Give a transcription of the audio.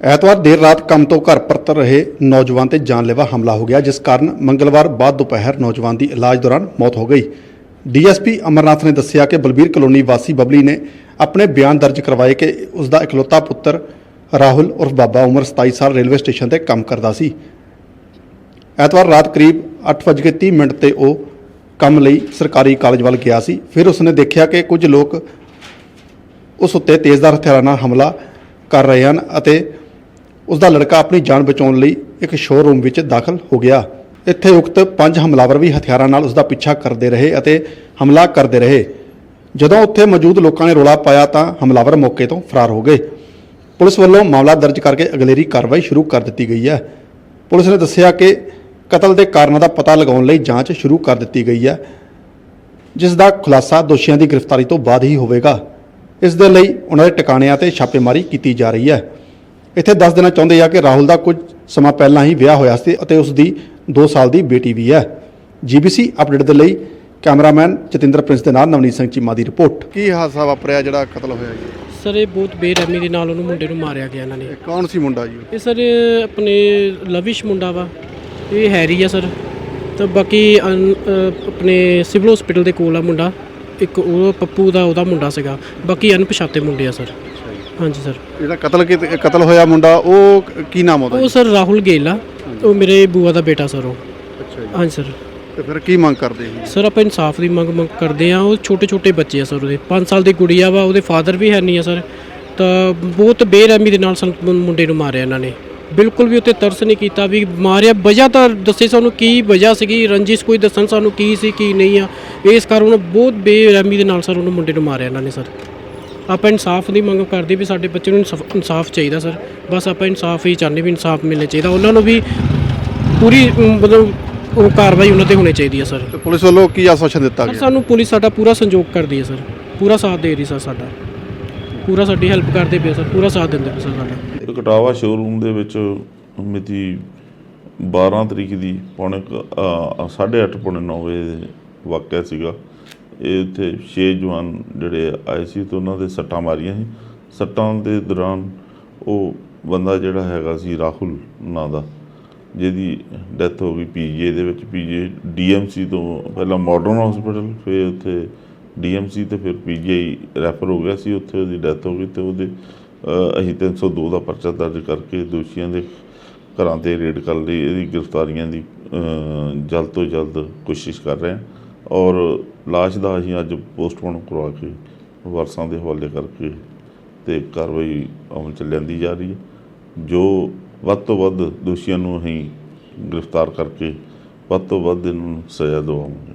ਐਤਵਾਰ ਦੇਰ ਰਾਤ ਕੰਮ ਤੋਂ ਘਰ ਪਰਤ ਰਹੇ ਨੌਜਵਾਨ ਤੇ ਜਾਨਲੇਵਾ ਹਮਲਾ ਹੋ ਗਿਆ, ਜਿਸ ਕਾਰਨ ਮੰਗਲਵਾਰ ਬਾਅਦ ਦੁਪਹਿਰ ਨੌਜਵਾਨ ਦੀ ਇਲਾਜ ਦੌਰਾਨ ਮੌਤ ਹੋ ਗਈ। ਡੀਐਸਪੀ ਅਮਰਨਾਥ ਨੇ ਦੱਸਿਆ ਕਿ ਬਲਬੀਰ ਕਲੋਨੀ ਵਾਸੀ ਬਬਲੀ ਨੇ ਆਪਣੇ ਬਿਆਨ ਦਰਜ ਕਰਵਾਏ ਕਿ ਉਸ ਦਾ ਇਕਲੌਤਾ ਪੁੱਤਰ ਰਾਹੁਲ ਉਰਫ ਬਾਬਾ ਉਮਰ 27 ਸਾਲ ਰੇਲਵੇ ਸਟੇਸ਼ਨ ਤੇ ਕੰਮ ਕਰਦਾ ਸੀ। ਐਤਵਾਰ ਰਾਤ ਕਰੀਬ 8:30 ਮਿੰਟ ਤੇ ਉਹ ਕੰਮ ਲਈ ਸਰਕਾਰੀ ਕਾਲਜ ਵੱਲ ਗਿਆ ਸੀ। ਫਿਰ ਉਸਨੇ ਦੇਖਿਆ ਕਿ ਕੁਝ ਲੋਕ ਉਸ ਉੱਤੇ ਤੇਜ਼ਦਾਰ ਹਥਿਆਰਾਂ ਨਾਲ ਹਮਲਾ ਕਰ ਰਹੇ ਹਨ ਅਤੇ ਉਸ ਦਾ ਲੜਕਾ ਆਪਣੀ ਜਾਨ ਬਚਾਉਣ ਲਈ ਇੱਕ ਸ਼ੋਰੂਮ ਵਿੱਚ ਦਾਖਲ ਹੋ ਗਿਆ। ਇੱਥੇ ਉਕਤ ਪੰਜ ਹਮਲਾਵਰ ਵੀ ਹਥਿਆਰਾਂ ਨਾਲ ਉਸ ਦਾ ਪਿੱਛਾ ਕਰਦੇ ਰਹੇ ਅਤੇ ਹਮਲਾ ਕਰਦੇ ਰਹੇ। ਜਦੋਂ ਉੱਥੇ ਮੌਜੂਦ ਲੋਕਾਂ ਨੇ ਰੋਲਾ ਪਾਇਆ ਤਾਂ ਹਮਲਾਵਰ ਮੌਕੇ ਤੋਂ ਫਰਾਰ ਹੋ ਗਏ। ਪੁਲਿਸ ਵੱਲੋਂ ਮਾਮਲਾ ਦਰਜ ਕਰਕੇ ਅਗਲੇਰੀ ਕਾਰਵਾਈ ਸ਼ੁਰੂ ਕਰ ਦਿੱਤੀ ਗਈ ਹੈ। ਪੁਲਿਸ ਨੇ ਦੱਸਿਆ ਕਿ ਕਤਲ ਦੇ ਕਾਰਨਾਂ ਦਾ ਪਤਾ ਲਗਾਉਣ ਲਈ ਜਾਂਚ ਸ਼ੁਰੂ ਕਰ ਦਿੱਤੀ ਗਈ ਹੈ, ਜਿਸ ਦਾ ਖੁਲਾਸਾ ਦੋਸ਼ੀਆਂ ਦੀ ਗ੍ਰਿਫਤਾਰੀ ਤੋਂ ਬਾਅਦ ਹੀ ਹੋਵੇਗਾ। ਇਸ ਦੇ ਲਈ ਉਹਨਾਂ ਦੇ ਟਿਕਾਣਿਆਂ ਤੇ ਛਾਪੇਮਾਰੀ ਕੀਤੀ ਜਾ ਰਹੀ ਹੈ। ਇੱਥੇ ਦੱਸ ਦੇਣਾ ਚਾਹੁੰਦੇ ਆ ਕਿ ਰਾਹੁਲ ਦਾ ਕੁਝ ਸਮਾਂ ਪਹਿਲਾਂ ਹੀ ਵਿਆਹ ਹੋਇਆ ਸੀ ਅਤੇ ਉਸ ਦੀ 2 ਸਾਲ ਦੀ ਬੇਟੀ ਵੀ ਹੈ। ਜੀਬੀਸੀ ਅਪਡੇਟ ਦੇ ਲਈ ਕੈਮਰਾਮੈਨ ਜਤਿੰਦਰ ਪ੍ਰਿੰਸ ਦੇ ਨਾਲ ਨਵਨੀਤ ਸਿੰਘ ਚੀਮਾ ਦੀ ਰਿਪੋਰਟ। ਕੀ ਹਾਦਸਾ ਵਾਪਰਿਆ ਜਿਹੜਾ ਕਤਲ ਹੋਇਆ ਜੀ? ਸਰ ਇਹ ਬਹੁਤ ਬੇਰਹਿਮੀ ਦੇ ਨਾਲ ਉਹਨੂੰ ਮੁੰਡੇ ਨੂੰ ਮਾਰਿਆ ਗਿਆ ਇਹਨਾਂ ਨੇ। ਕੌਣ ਸੀ ਮੁੰਡਾ ਜੀ? ਇਹ ਸਰ ਆਪਣੇ ਲਵਿਸ਼ ਮੁੰਡਾ ਵਾ। ਇਹ ਹੈਰੀ ਆ ਸਰ। ਤਾਂ ਬਾਕੀ ਅਨ- ਅ, ਆਪਣੇ ਸਿਵਲ ਹਸਪੀਟਲ ਦੇ ਕੋਲ ਆ ਮੁੰਡਾ। ਇੱਕ ਉਹ ਪੱਪੂ ਦਾ ਉਹਦਾ ਮੁੰਡਾ ਸੀਗਾ। ਬਾਕੀ ਅਣਪਛਾਤੇ ਮੁੰਡੇ ਆ ਸਰ। ਹਾਂਜੀ ਸਰ। ਜਿਹੜਾ ਕਤਲ ਕਤਲ ਹੋਇਆ ਮੁੰਡਾ ਉਹ ਕੀ ਨਾਮ ਉਹਦਾ ਉਹ ਸਰ ਰਾਹੁਲ ਗੇਲ ਆ। ਉਹ ਮੇਰੇ ਬੂਆ ਦਾ ਬੇਟਾ ਸਰ ਉਹ। ਅੱਛਾ ਜੀ। ਹਾਂਜੀ ਸਰ। ਤੇ ਫਿਰ ਕੀ ਮੰਗ ਕਰਦੇ ਜੀ ਸਰ ਆਪਾਂ ਇਨਸਾਫ ਦੀ ਮੰਗ ਮੰਗ ਕਰਦੇ ਆ ਉਹ ਛੋਟੇ ਛੋਟੇ ਬੱਚੇ ਆ ਸਰ ਉਹਦੇ। 5 ਸਾਲ ਦੀ ਗੁੜੀਆ ਵਾ ਉਹਦੇ ਫਾਦਰ ਵੀ ਹੈ ਨਹੀਂ ਆ ਸਰ। ਤਾਂ ਬਹੁਤ ਬੇਰਹਿਮੀ ਦੇ ਨਾਲ ਸਾਨੂੰ ਮੁੰ- ਮੁੰਡੇ ਨੂੰ ਮਾਰਿਆ ਇਹਨਾਂ ਨੇ। ਬਿਲਕੁਲ ਵੀ ਉੱਤੇ ਤਰਸ ਨਹੀਂ ਕੀਤਾ ਵੀ ਮਾਰਿਆ ਵਜ੍ਹਾ ਤਾਂ ਦੱਸੇ ਸਾਨੂੰ ਕੀ ਵਜ੍ਹਾ ਸੀਗੀ ਰੰਜਿਸ਼ ਕੋਈ ਦੱਸਣ ਸਾਨੂੰ ਕੀ ਸੀ ਕੀ ਨਹੀਂ ਆ। ਇਸ ਕਾਰਨ ਬਹੁਤ ਬੇਰਹਿਮੀ ਦੇ ਨਾਲ ਸਰ ਉਹਨੂੰ ਮੁੰਡੇ ਨੂੰ ਮਾਰਿਆ ਇਹਨਾਂ ਨੇ ਸਰ। ਆਪਾਂ ਇਨਸਾਫ ਦੀ ਮੰਗ ਕਰਦੇ ਵੀ ਸਾਡੇ ਬੱਚੇ ਨੂੰ ਇਨਸਾਫ- ਇਨਸਾਫ ਚਾਹੀਦਾ ਸਰ। ਬਸ ਆਪਾਂ ਇਨਸਾਫ ਹੀ ਚਾਹੁੰਦੇ ਵੀ ਇਨਸਾਫ ਮਿਲਣਾ ਚਾਹੀਦਾ। ਉਹਨਾਂ ਨੂੰ ਵੀ ਪੂਰੀ ਅਮ, ਮਤਲਬ ਉਹ ਕਾਰਵਾਈ ਉਹਨਾਂ ਤੇ ਹੋਣੀ ਚਾਹੀਦੀ ਹੈ ਸਰ। ਤੇ ਪੁਲਿਸ ਵੱਲੋਂ ਕੀ ਆਸ਼ਵਾਸਨ ਦਿੱਤਾ ਸਰ ਗਿਆ? ਸਾਨੂੰ ਪੁਲਿਸ ਸਾਡਾ ਪੂਰਾ ਸੰਯੋਗ ਕਰਦੀ ਹੈ ਸਰ। ਪੂਰਾ ਸਾਥ ਦੇ ਰਹੀ ਸਰ ਸਾਡਾ। ਪੂਰਾ ਸਾਡੀ ਹੈਲਪ ਕਰਦੇ ਪਏ ਸਰ। ਪੂਰਾ ਸਾਥ ਦਿੰਦੇ ਪਏ ਸਰ ਸਾਡਾ। ਕਟਾਵਾ ਸ਼ੋਰੂਮ ਦੇ ਵਿੱਚ ਮਿਤੀ 12 ਤਰੀਕ ਦੀ ਪੌਣੇ 8:30 ਪੌਣੇ 9 ਵਜੇ ਵਾਕਿਆ ਸੀਗਾ। ਇਹ ਉੱਥੇ ਛੇ ਜਵਾਨ ਜਿਹੜੇ ਆਏ ਸੀ ਤੇ ਉਹਨਾਂ ਦੇ ਸੱਟਾਂ ਮਾਰੀਆਂ ਸੀ। ਸੱਟਾਂ ਦੇ ਦੌਰਾਨ ਉਹ ਬੰਦਾ ਜਿਹੜਾ ਹੈਗਾ ਸੀ ਰਾਹੁਲ ਨਾਂ ਦਾ ਜਿਹਦੀ ਡੈਥ ਹੋ ਗਈ ਪੀਜੀਏ ਦੇ ਵਿੱਚ। ਪੀਜੀਏ ਡੀਐਮਸੀ ਤੋਂ ਪਹਿਲਾਂ ਮਾਡਰਨ ਹਸਪੀਟਲ ਫਿਰ ਉੱਥੇ ਡੀਐਮਸੀ ਤੇ ਫਿਰ ਪੀਜੀਆਈ ਰੈਫਰ ਹੋ ਗਿਆ ਸੀ। ਉੱਥੇ ਉਹਦੀ ਡੈਥ ਹੋ ਗਈ ਤੇ ਉਹਦੇ ਅ, ਅਸੀਂ 302 ਦਾ ਪਰਚਾ ਦਰਜ ਕਰਕੇ ਦੋਸ਼ੀਆਂ ਦੇ ਘਰਾਂ ਤੇ ਰੇਡ ਕਰਨ ਲਈ ਇਹਦੀ ਗ੍ਰਿਫਤਾਰੀਆਂ ਦੀ ਜਲਦ ਤੋਂ ਜਲਦ ਕੋਸ਼ਿਸ਼ ਕਰ ਰਹੇ ਹਾਂ। ਔਰ ਲਾਸ਼ ਦਾ ਅਸੀਂ ਅੱਜ ਪੋਸਟਮਾਰਟਮ ਕਰਵਾ ਕੇ ਵਾਰਸਾਂ ਦੇ ਹਵਾਲੇ ਕਰਕੇ ਤੇ ਕਾਰਵਾਈ ਅਮਲ ਚ ਲਿਆਂਦੀ ਜਾ ਰਹੀ ਹੈ। ਜੋ ਵੱਧ ਤੋਂ ਵੱਧ ਦੋਸ਼ੀਆਂ ਨੂੰ ਅਸੀਂ ਗ੍ਰਿਫਤਾਰ ਕਰਕੇ ਵੱਧ ਤੋਂ ਵੱਧ ਇਹਨਾਂ ਨੂੰ ਸਜ਼ਾ ਦਿਵਾਵਾਂਗੇ।